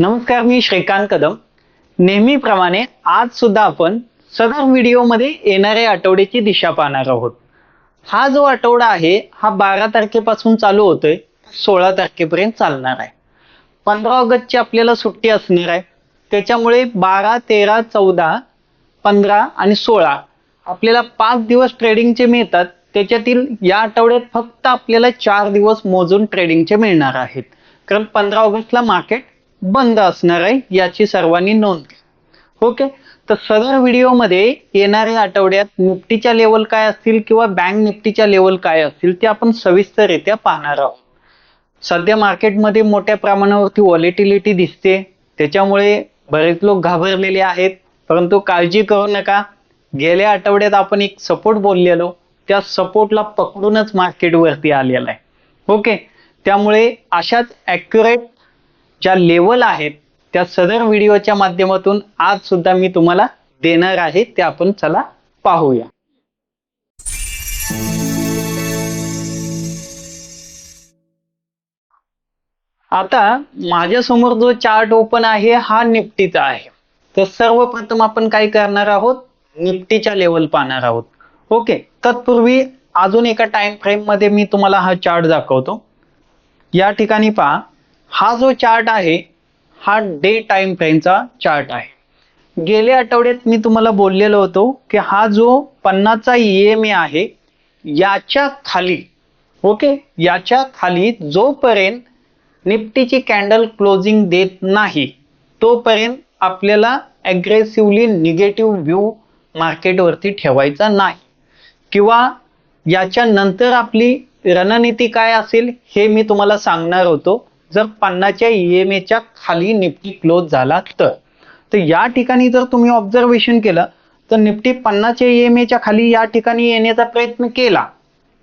नमस्कार मी श्रीकांत कदम. नेहमीप्रमाणे आज सुद्धा आपण सदर व्हिडिओमध्ये येणाऱ्या आठवड्याची दिशा पाहणार आहोत. हा जो आठवडा आहे हा बारा तारखेपासून चालू होतोय सोळा तारखेपर्यंत चालणार आहे. पंधरा ऑगस्टची आपल्याला सुट्टी असणार आहे. त्याच्यामुळे बारा तेरा चौदा पंधरा आणि सोळा आपल्याला पाच दिवस ट्रेडिंगचे मिळतात. त्याच्यातील या आठवड्यात फक्त आपल्याला चार दिवस मोजून ट्रेडिंगचे मिळणार आहेत. कारण पंधरा ऑगस्टला मार्केट बंद असणार आहे याची सर्वांनी नोंद घ्या. ओके? तर सदर व्हिडिओमध्ये येणाऱ्या आठवड्यात निफ्टीच्या लेवल काय असतील किंवा बँक निफ्टीच्या लेवल काय असतील ते आपण सविस्तररित्या पाहणार आहोत. सध्या मार्केटमध्ये मोठ्या प्रमाणावरती व्हॉलेटिलिटी दिसते. त्याच्यामुळे बरेच लोक घाबरलेले आहेत. परंतु काळजी करू नका. गेल्या आठवड्यात आपण एक सपोर्ट बोललेलो. त्या सपोर्टला पकडूनच मार्केट वरती आलेला आहे. ओके? त्यामुळे अशाच ॲक्युरेट ज्या लेवल आहेत त्या सदर व्हिडिओच्या माध्यमातून आज सुद्धा मी तुम्हाला देणार आहे ते आपण चला पाहूया. आता माझ्यासमोर जो चार्ट ओपन आहे हा निफ्टीचा आहे. तर सर्वप्रथम आपण काय करणार आहोत? निफ्टीच्या लेवल पाहणार आहोत. ओके तत्पूर्वी अजून एका टाइम फ्रेममध्ये मी तुम्हाला हा चार्ट दाखवतो. या ठिकाणी पहा. हा जो चार्ट आहे हा डे टाइम फ्रेमचा चार्ट आहे. गेल्या आठवड्यात मी तुम्हाला बोललेलो होतो की हा जो पन्नासचा एम ए आहे याच्या खाली ओके? याच्या खाली जोपर्यंत निफ्टीची कॅन्डल क्लोजिंग देत नाही तोपर्यंत आपल्याला अग्रेसिव्हली निगेटिव्ह व्ह्यू मार्केटवरती ठेवायचा नाही. किंवा याच्या नंतर आपली रणनीती काय असेल हे मी तुम्हाला सांगणार होतो. जर पन्नाच्या एम च्या खाली निफ्टी क्लोज झाला तर. तर या ठिकाणी जर तुम्ही ऑब्झर्वेशन केलं तर निफ्टी पन्नासच्या एम च्या खाली या ठिकाणी येण्याचा प्रयत्न केला.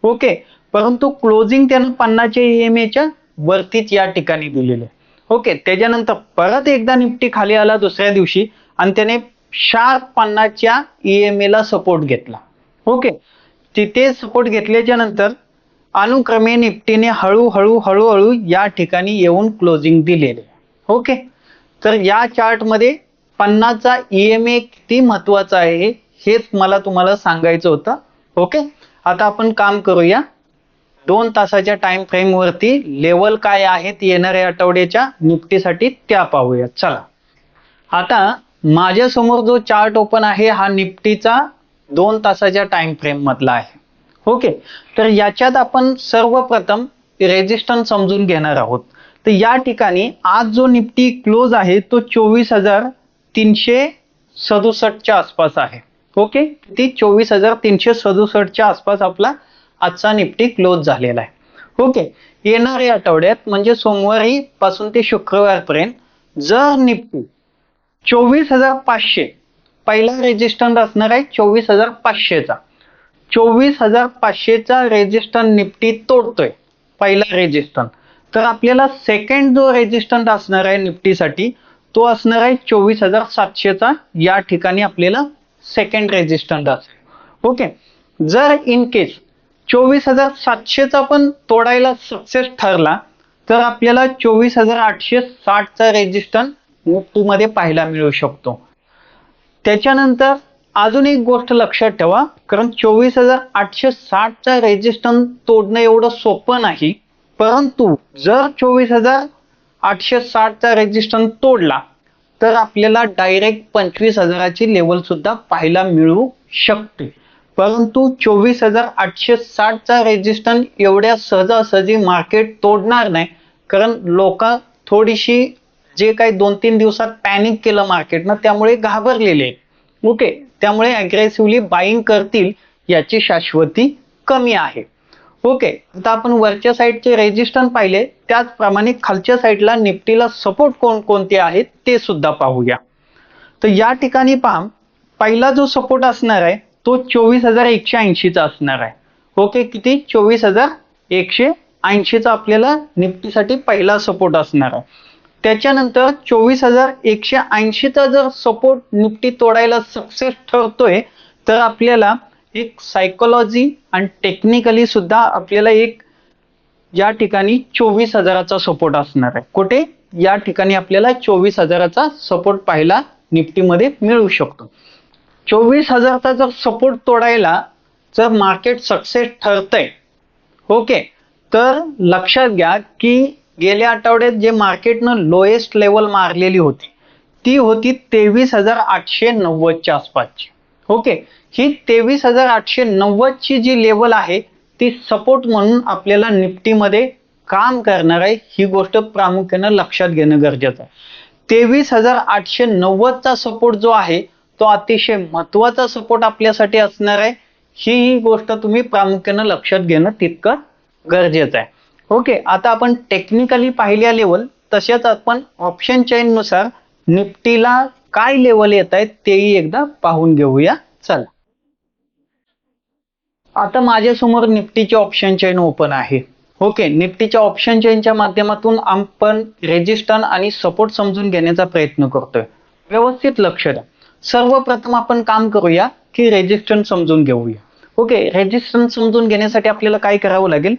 ओके परंतु क्लोजिंग त्यानं पन्नासच्या एम च्या वरतीच या ठिकाणी दिलेले. ओके त्याच्यानंतर परत एकदा निफ्टी खाली आला दुसऱ्या दिवशी आणि त्याने शार्प पन्नासच्या ईएमएला ला सपोर्ट घेतला. ओके तिथे सपोर्ट घेतल्याच्या नंतर अनुक्रमे निफ्टीने हळूहळू हळूहळू या ठिकाणी येऊन क्लोजिंग दिलेले. ओके तर या चार्टमध्ये पन्नासचा ए किती महत्त्वाचा आहे हेच मला तुम्हाला सांगायचं होतं. ओके आता आपण काम करूया. दोन तासाच्या टाइम फ्रेम वरती लेवल काय आहेत येणाऱ्या आठवड्याच्या निफ्टीसाठी त्या पाहूया. चला. आता माझ्यासमोर जो चार्ट ओपन आहे हा निफ्टीचा दोन तासाच्या टाइम फ्रेम मधला आहे. ओके. तर याच्यात आपण सर्वप्रथम रेजिस्टन्स समजून घेणार आहोत. तर या ठिकाणी आज जो निफ्टी क्लोज आहे तो चोवीस हजार तीनशे सदुसष्टच्या आसपास आहे. ओके? ती चोवीस हजार तीनशे सदुसष्टच्या आसपास आपला आजचा निफ्टी क्लोज झालेला आहे. ओके? येणाऱ्या आठवड्यात म्हणजे सोमवारी पासून ते शुक्रवारपर्यंत जर निफ्टी चोवीस हजार पाचशे पहिला रेजिस्टन्स असणार आहे चोवीस हजार पाचशेचा. चोवीस हजार पाचशेचा रेजिस्टन निफ्टी तोडतोय पहिला रेजिस्टन तर आपल्याला सेकंड जो रेजिस्टंट असणार आहे निफ्टीसाठी तो असणार आहे चोवीस हजार सातशेचा. या ठिकाणी आपल्याला सेकंड रेजिस्टंट असेल. ओके जर इन केस चोवीस हजार सातशेचा पण तोडायला सक्सेस ठरला तर आपल्याला चोवीस हजार आठशे साठचा रेजिस्टंट निफ्टीमध्ये पाहायला मिळू शकतो. त्याच्यानंतर अजून एक गोष्ट लक्षात ठेवा कारण चोवीस हजार आठशे साठचा रेजिस्टन्स तोडणं एवढं सोपं नाही. परंतु जर चोवीस हजार आठशे साठचा रेजिस्टन्स तोडला तर आपल्याला डायरेक्ट पंचवीस हजाराची लेवल सुद्धा पाहायला मिळू शकते. परंतु चोवीस हजार आठशे साठचा रेजिस्टन्स एवढ्या सहजासहजी मार्केट तोडणार नाही कारण लोक थोडीशी जे काही दोन तीन दिवसात पॅनिक केलं मार्केटनं त्यामुळे घाबरलेले आहेत. ओके त्यामुळे अग्रेसिव्हली बाईंग करतील याची शाश्वती कमी आहे. ओके आता आपण वरच्या साईडचे रेजिस्टन्स पाहिले. त्याचप्रमाणे खालच्या साईडला निफ्टीला सपोर्ट कोण कोणते आहेत ते सुद्धा पाहूया. तर या ठिकाणी पहा पहिला जो सपोर्ट असणार आहे तो चोवीस हजार एकशे ऐंशीचा असणार आहे. ओके किती? चोवीस हजार एकशे ऐंशीचा आपल्याला निफ्टीसाठी पहिला सपोर्ट असणार आहे. त्याच्यानंतर चोवीस हजार एकशे ऐंशीचा जर सपोर्ट निफ्टी तोडायला सक्सेस ठरतोय तर आपल्याला एक सायकोलॉजी आणि टेक्निकली सुद्धा आपल्याला एक या ठिकाणी चोवीस हजाराचा सपोर्ट असणार आहे. कुठे? या ठिकाणी आपल्याला चोवीस हजाराचा सपोर्ट पाहायला निफ्टीमध्ये मिळू शकतो. चोवीस हजारचा जर सपोर्ट तोडायला जर मार्केट सक्सेस ठरतंय ओके तर लक्षात घ्या की गेल्या आठवड्यात जे मार्केटनं लोएस्ट लेवल मारलेली होती ती होती तेवीस हजार आठशे नव्वदच्या आसपासची. ओके? ही तेवीस हजार आठशे नव्वदची जी लेवल आहे ती सपोर्ट म्हणून आपल्याला निफ्टीमध्ये काम करणार आहे ही गोष्ट प्रामुख्यानं लक्षात घेणं गरजेचं आहे. तेवीस हजार आठशे नव्वदचा सपोर्ट जो आहे तो अतिशय महत्त्वाचा सपोर्ट आपल्यासाठी असणार आहे. ही गोष्ट तुम्ही प्रामुख्यानं लक्षात घेणं तितकं गरजेचं आहे. ओके आता आपण टेक्निकली पाहिल्या लेवल तसेच आपण ऑप्शन चेन नुसार निफ्टीला काय लेवल येत आहेत तेही एकदा पाहून घेऊया. चला. आता माझ्यासमोर निफ्टीचे ऑप्शन चेन ओपन आहे. ओके निफ्टीच्या ऑप्शन चेनच्या माध्यमातून आपण रेजिस्टन आणि सपोर्ट समजून घेण्याचा प्रयत्न करतोय. व्यवस्थित लक्ष द्या. सर्वप्रथम आपण काम करूया की रेजिस्टन समजून घेऊया. ओके रेजिस्टन समजून घेण्यासाठी आपल्याला काय करावं लागेल?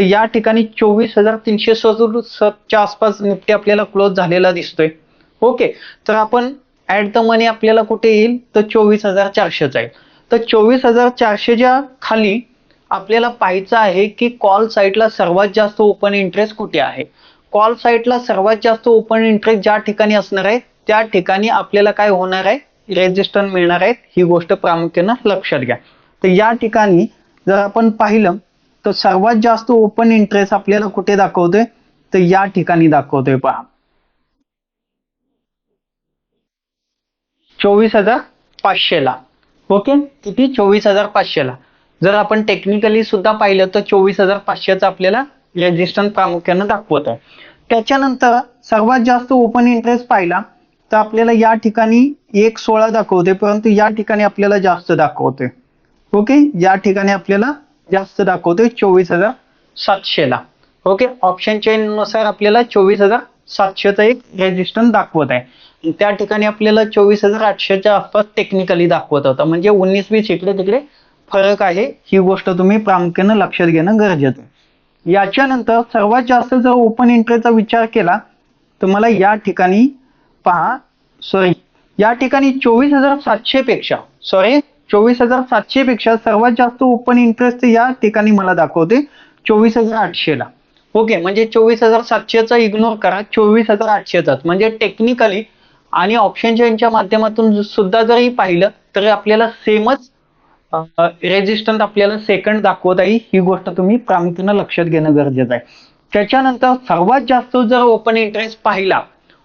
तर या ठिकाणी चोवीस हजार तीनशे सदुसष्टच्या आसपास निफ्टी आपल्याला क्लोज झालेला दिसतोय. ओके तर आपण ऍट द मनी आपल्याला कुठे येईल? तर चोवीस हजार चारशेच येईल. तर चोवीस हजार चारशेच्या खाली आपल्याला पाहायचं आहे की कॉल साईटला सर्वात जास्त ओपन इंटरेस्ट कुठे आहे? कॉल साईटला सर्वात जास्त ओपन इंटरेस्ट ज्या ठिकाणी असणार आहे त्या ठिकाणी आपल्याला काय होणार आहे? रेजिस्टन मिळणार आहेत ही गोष्ट प्रामुख्यानं लक्षात घ्या. तर या ठिकाणी जर आपण पाहिलं तर सर्वात जास्त ओपन इंटरेस्ट आपल्याला कुठे दाखवतोय? तर या ठिकाणी दाखवतोय पहा. चोवीस हजार पाचशेला. ओके? किती? चोवीस हजार पाचशेला. जर आपण टेक्निकली सुद्धा पाहिलं तर चोवीस हजार पाचशेचा आपल्याला रेजिस्टन्स प्रामुख्यानं दाखवत आहे त्याच्यानंतर सर्वात जास्त ओपन इंटरेस्ट पाहिला तर आपल्याला या ठिकाणी एक सोळा दाखवते परंतु या ठिकाणी आपल्याला जास्त दाखवते ओके? या ठिकाणी आपल्याला जास्त दाखवतोय चोवीस हजार सातशेला. ओके ऑप्शन चेन नुसार आपल्याला चोवीस हजार सातशेचा एक रेजिस्टन्स दाखवत आहे. त्या ठिकाणी आपल्याला चोवीस हजार आठशेच्या आसपास टेक्निकली दाखवत होता. म्हणजे उन्नीस वीस इकडे तिकडे फरक आहे. ही गोष्ट तुम्ही प्रामुख्यानं लक्षात घेणं गरजेचं आहे. याच्यानंतर सर्वात जास्त जर ओपन इंटरेस्टचा विचार केला तर मला या ठिकाणी पहा. सॉरी या ठिकाणी चोवीस हजार सातशे पेक्षा सॉरी चोवीस हजार सातशे पेक्षा सर्वात जास्त ओपन इंटरेस्ट या ठिकाणी मला दाखवते चोवीस हजार आठशेला ओके म्हणजे चोवीस हजार सातशेचा इग्नोर करा चोवीस हजार आठशेचाच. म्हणजे टेक्निकली आणि ऑप्शन चेनच्या माध्यमातून सुद्धा जरी पाहिलं तरी आपल्याला सेमच रेजिस्टन्स आपल्याला सेकंड दाखवत आहे. ही गोष्ट तुम्ही प्रामुख्यानं लक्षात घेणं गरजेचं आहे. त्याच्यानंतर सर्वात जास्त जर ओपन इंटरेस्ट पाहिला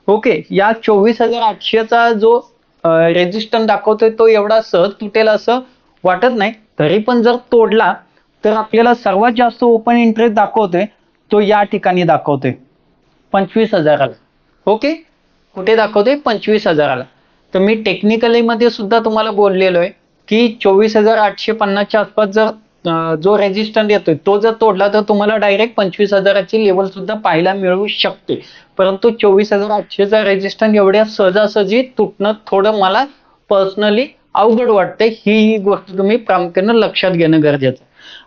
ओके या चोवीस हजार आठशेचा जो रेजिस्टन्स दाखवतोय तो एवढा सहज तुटेल असं वाटत नाही. तरी पण जर तोडला तर आपल्याला सर्वात जास्त ओपन इंटरेस्ट दाखवतोय तो या ठिकाणी दाखवतोय. पंचवीस हजाराला. ओके? कुठे दाखवतोय? पंचवीस हजाराला. तर मी टेक्निकली मध्ये सुद्धा तुम्हाला बोललेलो आहे की चोवीस हजार आठशे पन्नासच्या आसपास जर जो रेजिस्टन्स येतोय तो जर तोडला तर तुम्हाला डायरेक्ट पंचवीस हजाराची लेवल सुद्धा पाहायला मिळू शकते. परंतु चोवीस हजार आठशेचा रेजिस्टन्स एवढ्या सहजासहजी तुटणं थोडं मला पर्सनली अवघड वाटतंय. ही गोष्ट तुम्ही प्रामुख्यानं लक्षात घेणं गरजेचं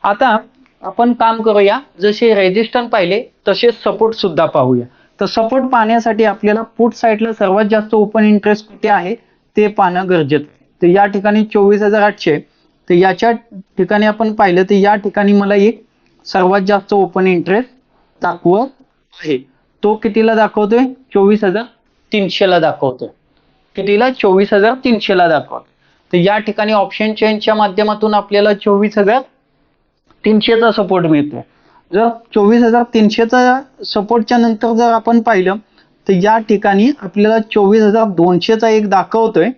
आता आपण काम करूया. जसे रेजिस्टन्स पाहिले तसे सपोर्ट सुद्धा पाहूया. तर सपोर्ट पाहण्यासाठी आपल्याला पुट साईडला सर्वात जास्त ओपन इंटरेस्ट कुठे आहे ते पाहणं गरजेचं तर या ठिकाणी चोवीस हजार आठशे तर याच्या ठिकाणी आपण पाहिलं तर या ठिकाणी मला एक सर्वात जास्त ओपन इंटरेस्ट दाखवत आहे. तो कितीला दाखवतोय? चोवीस हजार तीनशेला दाखवतोय. कितीला? चोवीस हजार तीनशेला दाखवत तर या ठिकाणी ऑप्शन चेनच्या माध्यमातून आपल्याला चोवीस हजार तीनशेचा सपोर्ट मिळतो जर चोवीस हजार तीनशेचा सपोर्टच्या नंतर जर आपण पाहिलं तर या ठिकाणी आपल्याला चोवीस हजार दोनशेचा एक दाखवतोय.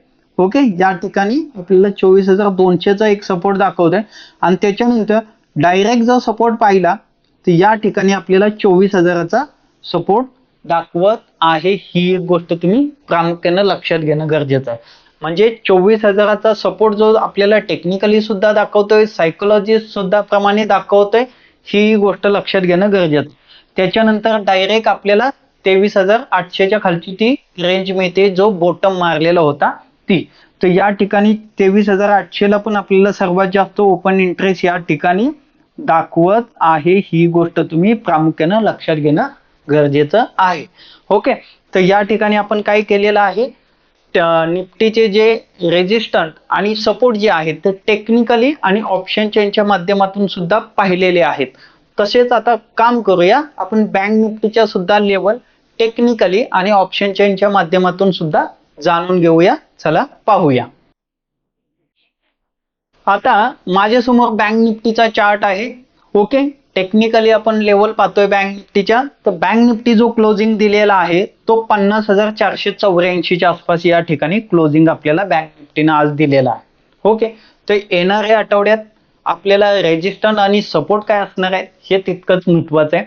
ओके या ठिकाणी आपल्याला चोवीस हजार दोनशेचा एक सपोर्ट दाखवतोय. आणि त्याच्यानंतर डायरेक्ट जर सपोर्ट पाहिला तर या ठिकाणी आपल्याला चोवीस हजाराचा सपोर्ट दाखवत आहे. ही एक गोष्ट तुम्ही प्रामुख्यानं लक्षात घेणं गरजेचं आहे. म्हणजे चोवीस हजाराचा सपोर्ट जो आपल्याला टेक्निकली सुद्धा दाखवतोय सायकोलॉजी सुद्धा प्रमाणे दाखवतोय ही गोष्ट लक्षात घेणं गरजेचं आहे. त्याच्यानंतर डायरेक्ट आपल्याला तेवीस हजार आठशेच्या खालची ती रेंज मिळते जो बॉटम मारलेला होता. ती तर या ठिकाणी तेवीस हजार आठशेला पण आपल्याला सर्वात जास्त ओपन इंटरेस्ट या ठिकाणी दाखवत आहे ही गोष्ट तुम्ही प्रामुख्यानं लक्षात घेणं गरजेचं आहे. ओके तर या ठिकाणी आपण काय केलेलं आहे? निफ्टीचे जे रेजिस्टंट आणि सपोर्ट जे आहेत ते टेक्निकली आणि ऑप्शन चेनच्या माध्यमातून सुद्धा पाहिलेले आहेत. तसेच आता काम करूया. आपण बँक निफ्टीच्या सुद्धा लेवल टेक्निकली आणि ऑप्शन चेनच्या माध्यमातून सुद्धा जाणून घेऊया. चला पाहूया. आता माझ्यासमोर बँक निफ्टीचा चार्ट आहे. ओके टेक्निकली आपण लेवल पाहतोय बँक निफ्टीच्या. तर बँक निफ्टी जो क्लोजिंग दिलेला आहे तो पन्नास हजार चारशे चौऱ्याऐंशीच्या आसपास या ठिकाणी क्लोजिंग आपल्याला बँक निफ्टीनं आज दिलेला आहे. ओके तर येणाऱ्या आठवड्यात आपल्याला रेजिस्टंट आणि सपोर्ट काय असणार आहे हे तितकंच महत्वाचं आहे.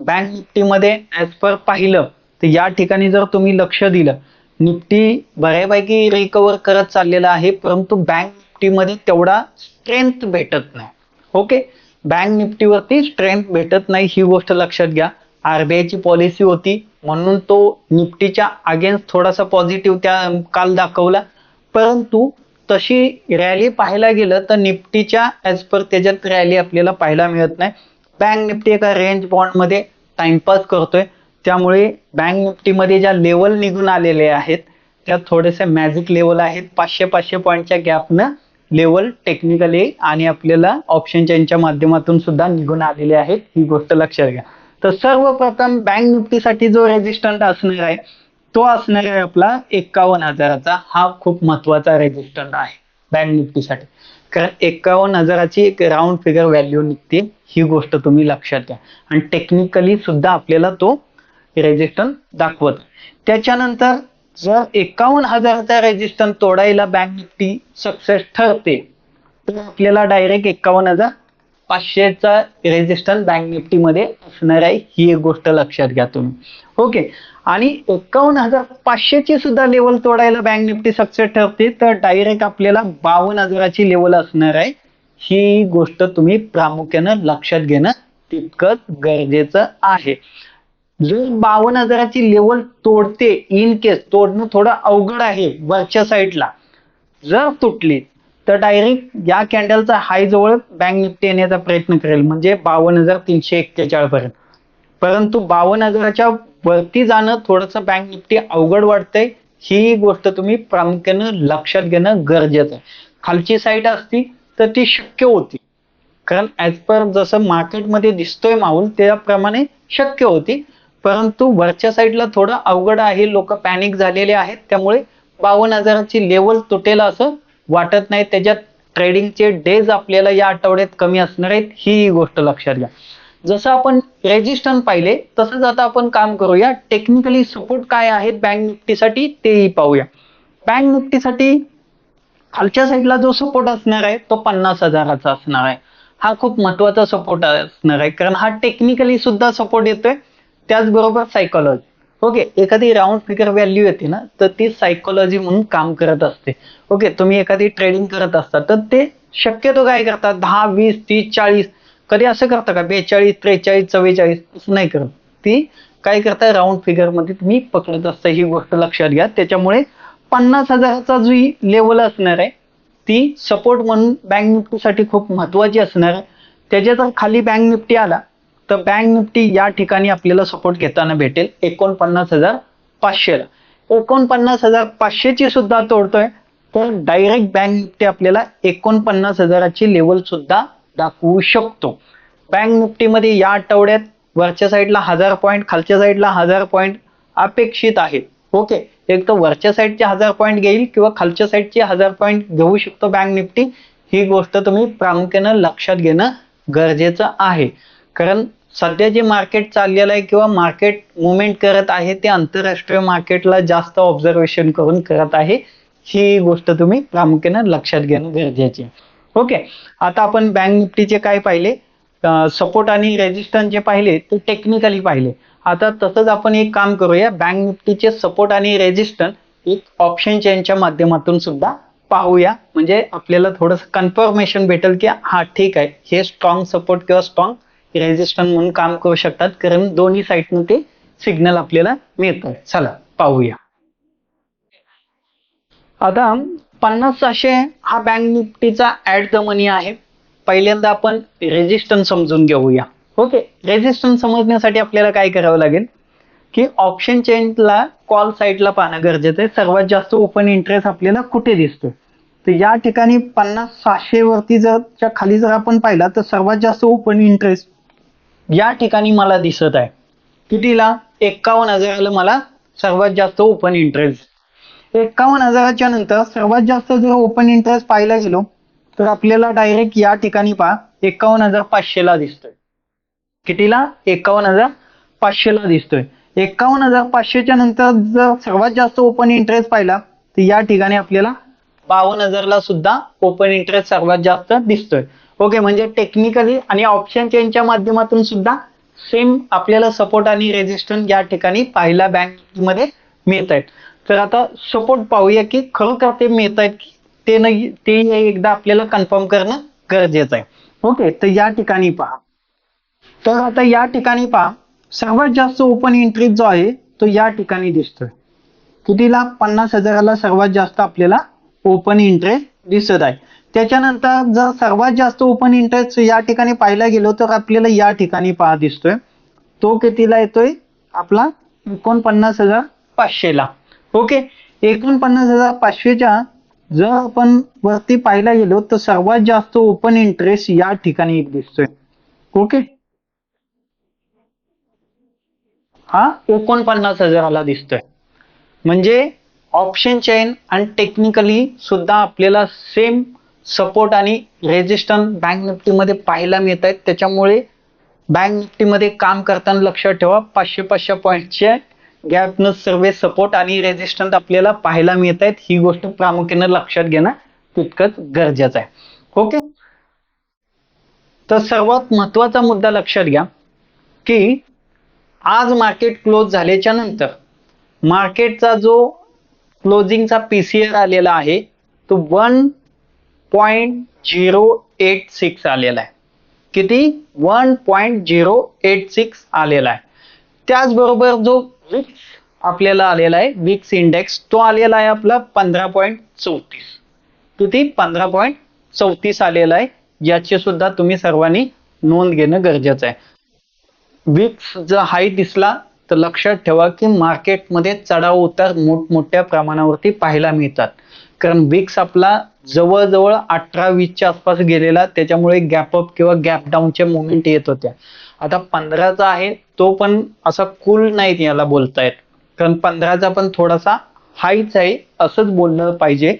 बँक निफ्टीमध्ये ऍज पर पाहिलं तर या ठिकाणी जर तुम्ही लक्ष दिलं निफ्टी बऱ्यापैकी रिकवर करत चाललेला आहे परंतु बँक निफ्टीमध्ये तेवढा स्ट्रेंथ भेटत नाही. ओके बँक निफ्टीवरती स्ट्रेंथ भेटत नाही ही गोष्ट लक्षात घ्या. आरबीआयची पॉलिसी होती म्हणून तो निफ्टीच्या अगेन्स्ट थोडासा पॉझिटिव्ह त्या काल दाखवला. परंतु तशी रॅली पाहायला गेलं तर निफ्टीच्या ॲज पर त्याच्यात रॅली आपल्याला पाहायला मिळत नाही. बँक निफ्टी एका रेंज बॉन्डमध्ये टाइमपास करतोय. त्यामुळे बँक निफ्टीमध्ये ज्या लेवल निघून आलेले आहेत त्या थोडेसे मॅजिक लेवल आहेत. पाचशे पाचशे पॉईंटच्या गॅपनं लेवल टेक्निकली आणि आपल्याला ऑप्शन चेनच्या माध्यमातून सुद्धा निघून आलेले आहेत. ही गोष्ट लक्षात घ्या. तर सर्वप्रथम बँक निफ्टीसाठी जो रेजिस्टंट असणार आहे तो असणार आहे आपला एकावन्न हजाराचा. हा खूप महत्त्वाचा रेजिस्टंट आहे बँक निफ्टीसाठी. कारण एकावन्न हजाराची एक राऊंड फिगर व्हॅल्यू निघते. ही गोष्ट तुम्ही लक्षात घ्या. आणि टेक्निकली सुद्धा आपल्याला तो रेजिस्टंट दाखवत. त्याच्यानंतर जर एकावन्न हजारचा रेजिस्टंट तोडायला बँक निफ्टी सक्सेस ठरते तर आपल्याला डायरेक्ट एकावन्न हजार पाचशेचा रेजिस्टन्स बँक निफ्टीमध्ये असणार आहे. ही एक गोष्ट लक्षात घ्या तुम्ही. ओके आणि एकावन्न हजार पाचशेची सुद्धा लेवल तोडायला बँक निफ्टी सक्सेस ठरते तर डायरेक्ट आपल्याला बावन्न हजाराची लेवल असणार आहे. ही गोष्ट तुम्ही प्रामुख्यानं लक्षात घेणं तितकंच गरजेचं आहे. जर बावन्न हजाराची लेवल तोडते इन केस तोडणं थोडं अवघड आहे वरच्या साईडला जर तुटली तर डायरेक्ट या कॅन्डलचा हाय जवळ बँक निफ्टी येण्याचा प्रयत्न करेल. म्हणजे बावन्न हजार तीनशे एक्केचाळीस पर्यंत. परंतु बावन्न हजाराच्या वरती जाणं थोडंसं बँक निफ्टी अवघड वाटतंय. ही गोष्ट तुम्ही प्रामुख्यानं लक्षात घेणं गरजेचं आहे. खालची साईड असती तर ती शक्य होती. कारण ऍज पर जसं मार्केटमध्ये दिसतोय माहोल त्याप्रमाणे शक्य होती. परंतु वरच्या साईडला थोडं अवघड आहे. लोक पॅनिक झालेले आहेत. त्यामुळे बावन्न हजाराची लेवल तुटेल असं वाटत नाही. त्याच्यात ट्रेडिंगचे डेज आपल्याला या आठवड्यात कमी असणार आहेत. ही गोष्ट लक्षात घ्या. जसं आपण रेजिस्टन्स पाहिले तसंच आता आपण काम करूया. टेक्निकली सपोर्ट काय आहेत बँक निफ्टीसाठी तेही पाहूया. बँक निफ्टीसाठी खालच्या साईडला जो सपोर्ट असणार आहे तो पन्नास हजाराचा असणार आहे. हा खूप महत्त्वाचा सपोर्ट असणार आहे. कारण हा टेक्निकली सुद्धा सपोर्ट येतोय. त्याचबरोबर सायकोलॉजी ओके एखादी राऊंड फिगर व्हॅल्यू येते ना तर ती सायकोलॉजी म्हणून काम करत असते. ओके तुम्ही एखादी ट्रेडिंग करत असता तर ते शक्यतो काय करतात? दहा वीस तीस चाळीस कधी असं करता का? बेचाळीस त्रेचाळीस चव्वेचाळीस असं नाही करत. ती काय करता? राऊंड फिगरमध्ये तुम्ही पकडत असता. ही गोष्ट लक्षात घ्या. त्याच्यामुळे पन्नास हजाराचा जी लेवल असणार आहे ती सपोर्ट म्हणून बँक निफ्टीसाठी खूप महत्वाची असणार आहे. त्याच्या जर खाली बँक निफ्टी आला तर बँक निफ्टी या ठिकाणी आपल्याला सपोर्ट घेताना भेटेल एकोणपन्नास हजार पाचशेला. एकोणपन्नास हजार पाचशेची सुद्धा तोडतोय. तर डायरेक्ट बँक निफ्टी आपल्याला एकोणपन्नास हजाराची लेवल सुद्धा दाखवू शकतो. बँक निफ्टीमध्ये या आठवड्यात वरच्या साईडला हजार पॉईंट खालच्या साईडला हजार पॉईंट अपेक्षित आहेत ओके एक तर वरच्या साईडचे हजार पॉईंट घेईल किंवा खालच्या साईडचे हजार पॉईंट घेऊ शकतो बँक निफ्टी. ही गोष्ट तुम्ही प्रामुख्यानं लक्षात घेणं गरजेचं आहे. कारण सध्या जे मार्केट चाललेलं आहे किंवा मार्केट मुवमेंट करत आहे ते आंतरराष्ट्रीय मार्केटला जास्त ऑब्झर्वेशन करून करत आहे ही गोष्ट तुम्ही प्रामुख्यानं लक्षात घेणं गरजेचे ओके आता आपण बँक निफ्टीचे काय पाहिले? सपोर्ट आणि रेजिस्टन्स जे पाहिले ते टेक्निकली पाहिले. आता तसंच आपण एक काम करूया. बँक निफ्टीचे सपोर्ट आणि रेजिस्टन्स एक ऑप्शन चेनच्या माध्यमातून सुद्धा पाहूया. म्हणजे आपल्याला थोडंसं कन्फर्मेशन भेटेल की हा ठीक आहे. हे स्ट्रॉंग सपोर्ट किंवा स्ट्रॉंग रेजिस्टन्स म्हणून काम करू शकतात. कारण दोन्ही साईडनं ते सिग्नल आपल्याला मिळतात चला पाहूया. आता पन्नास सहाशे हा बँक निफ्टीचा ऍड द मनी आहे. पहिल्यांदा आपण रेजिस्टन्स समजून घेऊया. ओके रेजिस्टन्स समजण्यासाठी आपल्याला काय करावं लागेल? की ऑप्शन चेंजला कॉल साईडला पाहणं गरजेचं आहे. सर्वात जास्त ओपन इंटरेस्ट आपल्याला कुठे दिसतोय? तर या ठिकाणी पन्नास सहाशे वरती जर खाली जर आपण पाहिला तर सर्वात जास्त ओपन इंटरेस्ट या ठिकाणी मला दिसत आहे. कितीला? एक्कावन्न हजाराला मला सर्वात जास्त ओपन इंटरेस्ट एक्कावन्न हजाराच्या नंतर सर्वात जास्त जर ओपन इंटरेस्ट पाहायला गेलो तर आपल्याला डायरेक्ट या ठिकाणी पहा एक्कावन्न हजार पाचशेला दिसतोय. कितीला? एक्कावन्न हजार पाचशेला दिसतोय. एक्कावन्न हजार पाचशेच्या नंतर जर सर्वात जास्त ओपन इंटरेस्ट पाहिला तर या ठिकाणी आपल्याला बावन्न हजारला सुद्धा ओपन इंटरेस्ट सर्वात जास्त दिसतोय. ओके म्हणजे टेक्निकली आणि ऑप्शन चेनच्या माध्यमातून सुद्धा सेम आपल्याला सपोर्ट आणि रेजिस्टन्स या ठिकाणी पाहायला बँकमध्ये मिळत आहेत तर आता सपोर्ट पाहूया की खरोखर ते मिळत आहेत की ते नाही ते एकदा आपल्याला कन्फर्म करणं गरजेचं आहे. ओके तर या ठिकाणी पहा. तर आता या ठिकाणी पहा. सर्वात जास्त ओपन एंट्री जो आहे तो या ठिकाणी दिसतोय. कितीला? पन्नास हजाराला सर्वात जास्त आपल्याला ओपन इंटरेस्ट दिसत आहे. त्याच्यानंतर जर सर्वात जास्त ओपन इंटरेस्ट या ठिकाणी पाहायला गेलो तर आपल्याला या ठिकाणी पहा दिसतोय. तो कितीला येतोय? आपला एकोणपन्नास हजार पाचशेला. ओके एकोणपन्नास हजार पाचशेच्या जर आपण वरती पाहायला गेलो तर सर्वात जास्त ओपन इंटरेस्ट या ठिकाणी दिसतोय. ओके हा एकोणपन्नास हजाराला दिसतोय. म्हणजे ऑप्शन चेन आणि टेक्निकली सुद्धा आपल्याला सेम सपोर्ट आणि रेजिस्टन्स बँक निफ्टीमध्ये पाहायला मिळत आहेत त्याच्यामुळे बँक निफ्टीमध्ये काम करताना लक्षात ठेवा. पाचशे पाचशे पॉईंटचे गॅपनं सर्व सपोर्ट आणि रेजिस्टन्स आपल्याला पाहायला मिळत आहेत ही गोष्ट प्रामुख्याने लक्षात घेणं तितकंच गरजेचं आहे. ओके तर सर्वात महत्त्वाचा मुद्दा लक्षात घ्या की आज मार्केट क्लोज झाल्याच्यानंतर मार्केटचा जो क्लोजिंगचा पीसीआर आलेला आहे तो one point zero eight six आलेला आहे. किती? One point zero eight six आलेला आहे. त्याचबरोबर जो विक्स आपल्याला आलेला आहे विक्स इंडेक्स तो आलेला आहे आपला पंधरा पॉईंट चौतीस. किती? पंधरा पॉईंट चौतीस आलेला आहे. याची सुद्धा तुम्ही सर्वांनी नोंद घेणं गरजेचं आहे. विक्स जर हाय दिसला तर लक्षात ठेवा की मार्केटमध्ये चढाव उतार मोठमोठ्या प्रमाणावरती पाहायला मिळतात. कारण विक्स आपला जवळजवळ अठरा वीसच्या आसपास गेलेला त्याच्यामुळे गॅप अप किंवा गॅप डाऊनच्या मुवमेंट येत होत्या. आता पंधराचा आहे तो पण असा कूल नाही याला बोलतायत. कारण पंधराचा पण थोडासा हाईच आहे असंच बोललं पाहिजे.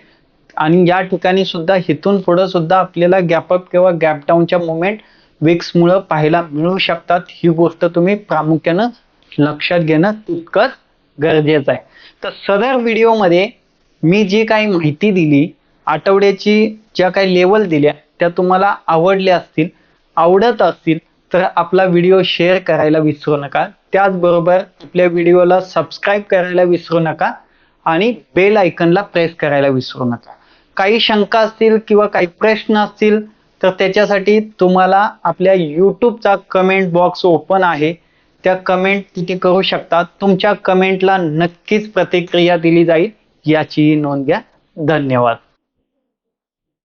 आणि या ठिकाणी सुद्धा इथून पुढे सुद्धा आपल्याला गॅप अप किंवा गॅप डाऊनच्या मुवमेंट विक्समुळं पाहायला मिळू शकतात. ही गोष्ट तुम्ही प्रामुख्यानं लक्षात घेणं तितकंच गरजेचं आहे. तर सदर व्हिडिओमध्ये मी जी काही माहिती दिली आठवड्याची ज्या काही लेवल दिल्या त्या तुम्हाला आवडल्या असतील आवडत असतील तर आपला व्हिडिओ शेअर करायला विसरू नका. त्याचबरोबर आपल्या व्हिडिओला सबस्क्राईब करायला विसरू नका आणि बेल आयकनला प्रेस करायला विसरू नका. काही शंका असतील किंवा काही प्रश्न असतील तर त्याच्यासाठी तुम्हाला आपल्या यूट्यूबचा कमेंट बॉक्स ओपन आहे. त्या कमेंट तिथे करू शकता. तुमच्या कमेंटला नक्कीच प्रतिक्रिया दिली जाईल. याची नोंद घ्या. धन्यवाद.